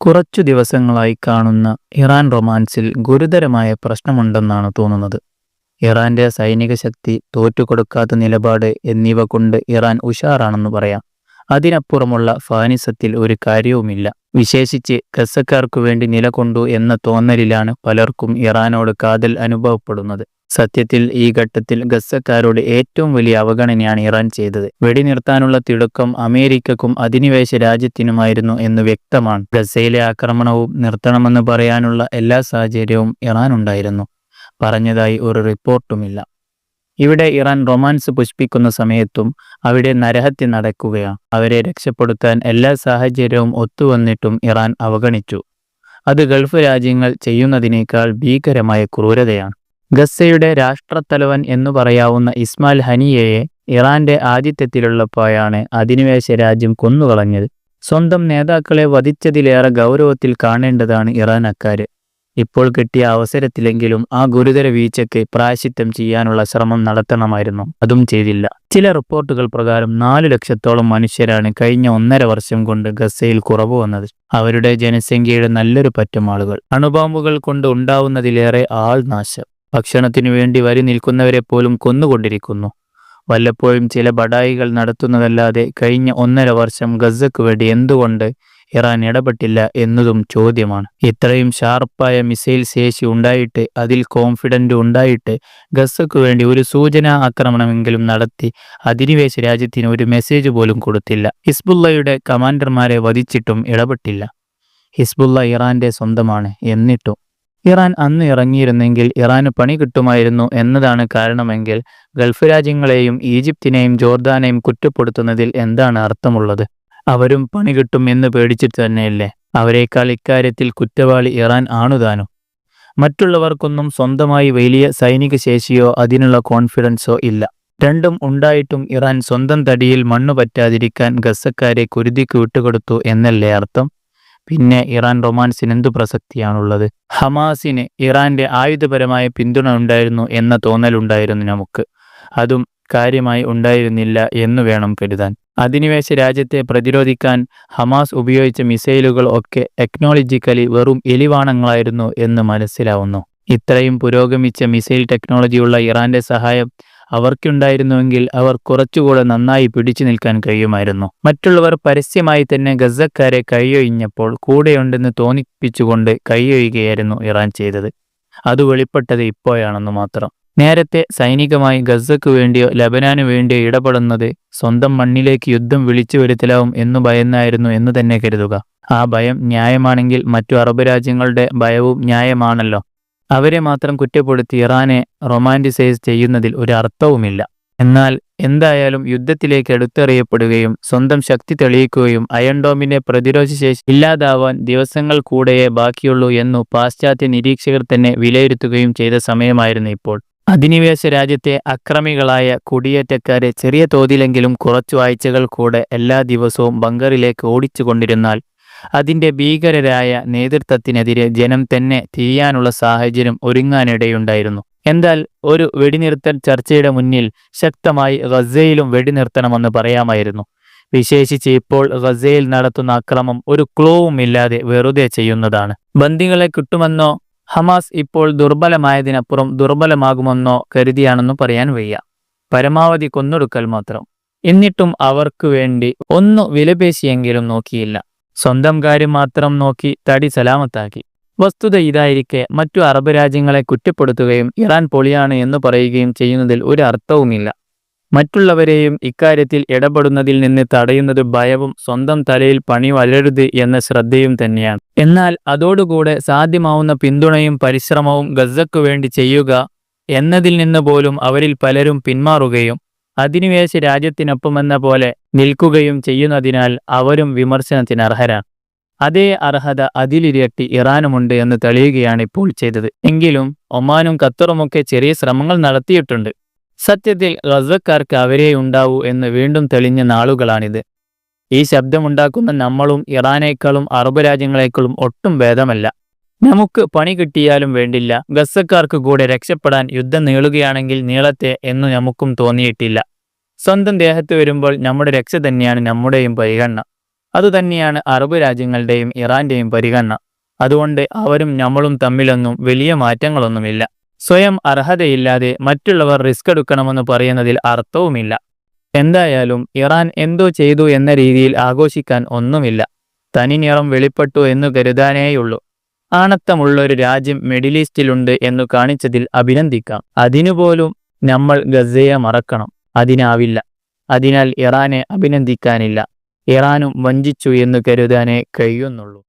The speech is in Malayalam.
കുറച്ചു ദിവസങ്ങളായി കാണുന്ന ഇറാൻ റൊമാൻസിൽ ഗുരുതരമായ പ്രശ്നമുണ്ടെന്നാണ് തോന്നുന്നത്. ഇറാന്റെ സൈനിക ശക്തി തോറ്റുകൊടുക്കാത്ത നിലപാട് എന്നിവ കൊണ്ട് ഇറാൻ ഉഷാറാണെന്ന് പറയാം. അതിനപ്പുറമുള്ള ഫാനിസത്തിൽ ഒരു കാര്യവുമില്ല. വിശേഷിച്ച് ഗസക്കാർക്കു വേണ്ടി നിലകൊണ്ടു എന്ന തോന്നലിലാണ് പലർക്കും ഇറാനോട് കാതൽ അനുഭവപ്പെടുന്നത്. സത്യത്തിൽ ഈ ഘട്ടത്തിൽ ഗസക്കാരോട് ഏറ്റവും വലിയ അവഗണനയാണ് ഇറാൻ ചെയ്തത്. വെടിനിർത്താനുള്ള തിടുക്കം അമേരിക്കക്കും അധിനിവേശ രാജ്യത്തിനുമായിരുന്നു എന്ന് വ്യക്തമാണ്. ഗസയിലെ ആക്രമണവും നിർത്തണമെന്ന് പറയാനുള്ള എല്ലാ സാഹചര്യവും ഇറാൻ ഉണ്ടായിരുന്നു. പറഞ്ഞതായി ഒരു റിപ്പോർട്ടുമില്ല. ഇവിടെ ഇറാൻ റൊമാൻസ് പുഷ്പിക്കുന്ന സമയത്തും അവിടെ നരഹത്യ നടക്കുകയാണ്. അവരെ രക്ഷപ്പെടുത്താൻ എല്ലാ സാഹചര്യവും ഒത്തുവന്നിട്ടും ഇറാൻ അവഗണിച്ചു. അത് ഗൾഫ് രാജ്യങ്ങൾ ചെയ്യുന്നതിനേക്കാൾ ഭീകരമായ ക്രൂരതയാണ്. ഗസയുടെ രാഷ്ട്രത്തലവൻ എന്നു പറയാവുന്ന ഇസ്മാൽ ഹനിയയെ ഇറാന്റെ ആതിഥ്യത്തിലുള്ളപ്പോഴാണ് അധിനിവേശ രാജ്യം കൊന്നുകളഞ്ഞത്. സ്വന്തം നേതാക്കളെ വധിച്ചതിലേറെ ഗൗരവത്തിൽ കാണേണ്ടതാണ് ഇറാൻ അക്കാര് ഇപ്പോൾ കിട്ടിയ അവസരത്തിലെങ്കിലും ആ ഗുരുതര വീഴ്ചയ്ക്ക് പ്രായശിത്തം ചെയ്യാനുള്ള ശ്രമം നടത്തണമായിരുന്നു. അതും ചെയ്തില്ല. ചില റിപ്പോർട്ടുകൾ പ്രകാരം നാലു ലക്ഷത്തോളം മനുഷ്യരാണ് കഴിഞ്ഞ ഒന്നര വർഷം കൊണ്ട് ഗസയിൽ കുറവ് വന്നത്. അവരുടെ ജനസംഖ്യയുടെ നല്ലൊരു പറ്റം ആളുകൾ. അണുബോംബുകൾ കൊണ്ട് ഉണ്ടാവുന്നതിലേറെ ആൾനാശം. ഭക്ഷണത്തിനു വേണ്ടി വരി നിൽക്കുന്നവരെ പോലും കൊന്നുകൊണ്ടിരിക്കുന്നു. വല്ലപ്പോഴും ചില ബടായികൾ നടത്തുന്നതല്ലാതെ കഴിഞ്ഞ ഒന്നര വർഷം ഗസക്ക് വേണ്ടി എന്തുകൊണ്ട് ഇറാൻ ഇടപെട്ടില്ല എന്നതും ചോദ്യമാണ്. ഇത്രയും ഷാർപ്പായ മിസൈൽ ശേഷി ഉണ്ടായിട്ട് അതിൽ കോൺഫിഡന്റ് ഉണ്ടായിട്ട് ഗസക്ക് വേണ്ടി ഒരു സൂചനാ ആക്രമണമെങ്കിലും നടത്തി അധിനിവേശ രാജ്യത്തിന് ഒരു മെസ്സേജ് പോലും കൊടുത്തില്ല. ഹിസ്ബുള്ളയുടെ കമാൻഡർമാരെ വധിച്ചിട്ടും ഇടപെട്ടില്ല. ഹിസ്ബുള്ള ഇറാന്റെ സ്വന്തമാണ് എന്നിട്ടും ഇറാൻ അന്ന് ഇറങ്ങിയിരുന്നെങ്കിൽ ഇറാന് പണി കിട്ടുമായിരുന്നു എന്നതാണ് കാരണമെങ്കിൽ ഗൾഫ് രാജ്യങ്ങളെയും ഈജിപ്തിനെയും ജോർദാനെയും കുറ്റപ്പെടുത്തുന്നതിൽ എന്താണ് അർത്ഥമുള്ളത്? അവരും പണി കിട്ടും എന്ന് പേടിച്ചിട്ട് തന്നെയല്ലേ? അവരെക്കാൾ ഇക്കാര്യത്തിൽ കുറ്റവാളി ഇറാൻ ആണുതാനും മറ്റുള്ളവർക്കൊന്നും സ്വന്തമായി വലിയ സൈനിക ശേഷിയോ അതിനുള്ള കോൺഫിഡൻസോ ഇല്ല. രണ്ടും ഉണ്ടായിട്ടും ഇറാൻ സ്വന്തം തടിയിൽ മണ്ണു പറ്റാതിരിക്കാൻ ഗസക്കാരെ കുരുതിക്ക് വിട്ടുകൊടുത്തു എന്നല്ലേ അർത്ഥം? പിന്നെ ഇറാൻ റൊമാൻസിന് എന്തു പ്രസക്തിയാണുള്ളത്? ഹമാസിന് ഇറാന്റെ ആയുധപരമായ പിന്തുണ ഉണ്ടായിരുന്നു എന്ന തോന്നലുണ്ടായിരുന്നു നമുക്ക്. അതും കാര്യമായി ഉണ്ടായിരുന്നില്ല എന്നു വേണം കരുതാൻ. അധിനിവേശ രാജ്യത്തെ പ്രതിരോധിക്കാൻ ഹമാസ് ഉപയോഗിച്ച മിസൈലുകൾ ഒക്കെ ടെക്നോളജിക്കലി വെറും എലിവാണങ്ങളായിരുന്നു എന്ന് മനസ്സിലാവുന്നു. ഇത്രയും പുരോഗമിച്ച മിസൈൽ ടെക്നോളജിയുള്ള ഇറാന്റെ സഹായം അവർക്കുണ്ടായിരുന്നുവെങ്കിൽ അവർ കുറച്ചുകൂടെ നന്നായി പിടിച്ചു നിൽക്കാൻ കഴിയുമായിരുന്നു. മറ്റുള്ളവർ പരസ്യമായി തന്നെ ഗസക്കാരെ കൈയൊഴിഞ്ഞപ്പോൾ കൂടെയുണ്ടെന്ന് തോന്നിപ്പിച്ചുകൊണ്ട് കൈയൊഴിയുകയായിരുന്നു ഇറാൻ ചെയ്തത്. അത് വെളിപ്പെട്ടത് ഇപ്പോഴാണെന്ന് മാത്രം. നേരത്തെ സൈനികമായി ഗസക്ക് വേണ്ടിയോ ലബനാനു വേണ്ടിയോ ഇടപെടുന്നത് സ്വന്തം മണ്ണിലേക്ക് യുദ്ധം വിളിച്ചു വരുത്തലാവും എന്നു ഭയന്നായിരുന്നു എന്ന് തന്നെ കരുതുക. ആ ഭയം ന്യായമാണെങ്കിൽ മറ്റു അറബ് രാജ്യങ്ങളുടെ ഭയവും ന്യായമാണല്ലോ. അവരെ മാത്രം കുറ്റപ്പെടുത്തി ഇറാനെ റൊമാന്റിസൈസ് ചെയ്യുന്നതിൽ ഒരു അർത്ഥവുമില്ല. എന്നാൽ എന്തായാലും യുദ്ധത്തിലേക്ക് എടുത്തെറിയപ്പെടുകയും സ്വന്തം ശക്തി തെളിയിക്കുകയും പ്രതിരോധ ശേഷി ഇല്ലാതാവാൻ ദിവസങ്ങൾ കൂടെയേ ബാക്കിയുള്ളൂ എന്നു പാശ്ചാത്യ നിരീക്ഷകർ തന്നെ വിലയിരുത്തുകയും ചെയ്ത സമയമായിരുന്നു ഇപ്പോൾ. അധിനിവേശ രാജ്യത്തെ അക്രമികളായ കുടിയേറ്റക്കാരെ ചെറിയ തോതിലെങ്കിലും കുറച്ചു ആഴ്ചകൾ കൂടെ എല്ലാ ദിവസവും ബങ്കറിലേക്ക് ഓടിച്ചുകൊണ്ടിരുന്നാൽ അതിന്റെ ഭീകരരായ നേതൃത്വത്തിനെതിരെ ജനം തന്നെ തിരിയാനുള്ള സാഹചര്യം ഒരുങ്ങാനിടയുണ്ടായിരുന്നു. എന്നാൽ ഒരു വെടിനിർത്തൽ ചർച്ചയുടെ മുന്നിൽ ശക്തമായി ഗസയിലും വെടിനിർത്തണമെന്ന് പറയാമായിരുന്നു. വിശേഷിച്ച് ഇപ്പോൾ ഗസയിൽ നടത്തുന്ന അക്രമം ഒരു ക്ലോവും ഇല്ലാതെ വെറുതെ ചെയ്യുന്നതാണ്. ബന്ദികളെ കിട്ടുമെന്നോ ഹമാസ് ഇപ്പോൾ ദുർബലമായതിനപ്പുറം ദുർബലമാകുമെന്നോ കരുതിയാണെന്ന് പറയാൻ വയ്യ. പരമാവധി കൊന്നൊടുക്കൽ മാത്രം. എന്നിട്ടും അവർക്ക് വേണ്ടി ഒന്ന് വിലപേശിയെങ്കിലും നോക്കിയില്ല. സ്വന്തം കാര്യം മാത്രം നോക്കി തടി സലാമത്താക്കി. വസ്തുത ഇതായിരിക്കെ മറ്റു അറബ് രാജ്യങ്ങളെ കുറ്റപ്പെടുത്തുകയും ഇറാൻ പൊളിയാണ് എന്ന് പറയുകയും ചെയ്യുന്നതിൽ ഒരു അർത്ഥവുമില്ല. മറ്റുള്ളവരെയും ഇക്കാര്യത്തിൽ ഇടപെടുന്നതിൽ നിന്ന് തടയുന്നത് ഭയവും സ്വന്തം തലയിൽ പണി വരരുത് എന്ന ശ്രദ്ധയും തന്നെയാണ്. എന്നാൽ അതോടുകൂടെ സാധ്യമാവുന്ന പിന്തുണയും പരിശ്രമവും ഗസക്കു വേണ്ടി ചെയ്യുക എന്നതിൽ നിന്ന് പോലും അവരിൽ പലരും പിന്മാറുകയും അധിനിവേശ രാജ്യത്തിനൊപ്പമെന്ന പോലെ നിൽക്കുകയും ചെയ്യുന്നതിനാൽ അവരും വിമർശനത്തിന് അർഹരാണ് അതേ അർഹത അതിലിരട്ടി ഇറാനുമുണ്ട് എന്ന് തെളിയുകയാണ് ഇപ്പോൾ ചെയ്തത്. എങ്കിലും ഒമാനും ഖത്തറുമൊക്കെ ചെറിയ ശ്രമങ്ങൾ നടത്തിയിട്ടുണ്ട്. സത്യത്തിൽ ഗസക്കാർക്ക് അവരെ ഉണ്ടാവൂ എന്ന് വീണ്ടും തെളിഞ്ഞ നാളുകളാണിത്. ഈ ശബ്ദമുണ്ടാക്കുന്ന നമ്മളും ഇറാനേക്കാളും അറബ് രാജ്യങ്ങളെക്കാളും ഒട്ടും ഭേദമല്ല. നമുക്ക് പണി കിട്ടിയാലും വേണ്ടില്ല. ഗസക്കാർക്ക് കൂടെ രക്ഷപ്പെടാൻ യുദ്ധം നീളുകയാണെങ്കിൽ നീളത്തെ എന്ന് നമുക്കും തോന്നിയിട്ടില്ല. സ്വന്തം ദേഹത്ത് വരുമ്പോൾ നമ്മുടെ രക്ഷ തന്നെയാണ് നമ്മുടെയും പരിഗണന. അതുതന്നെയാണ് അറബ് രാജ്യങ്ങളുടെയും ഇറാന്റെയും പരിഗണന. അതുകൊണ്ട് അവരും നമ്മളും തമ്മിലൊന്നും വലിയ മാറ്റങ്ങളൊന്നുമില്ല. സ്വയം അർഹതയില്ലാതെ മറ്റുള്ളവർ റിസ്ക് എടുക്കണമെന്ന് പറയുന്നതിൽ അർത്ഥവുമില്ല. എന്തായാലും ഇറാൻ എന്തോ ചെയ്തു എന്ന രീതിയിൽ ആഘോഷിക്കാൻ ഒന്നുമില്ല. തനി നിറം വെളിപ്പെട്ടു എന്നു കരുതാനേയുള്ളൂ. ആണത്തമുള്ളൊരു രാജ്യം മിഡിൽ ഈസ്റ്റിലുണ്ട് എന്നു കാണിച്ചതിൽ അഭിനന്ദിക്കാം. അതിനുപോലും നമ്മൾ ഗസയെ മറക്കണം. അതിനാവില്ല. അതിനാൽ ഇറാനെ അഭിനന്ദിക്കാനില്ല. ഇറാനും വഞ്ചിച്ചു എന്ന് കരുതാനേ കഴിയുന്നുള്ളൂ.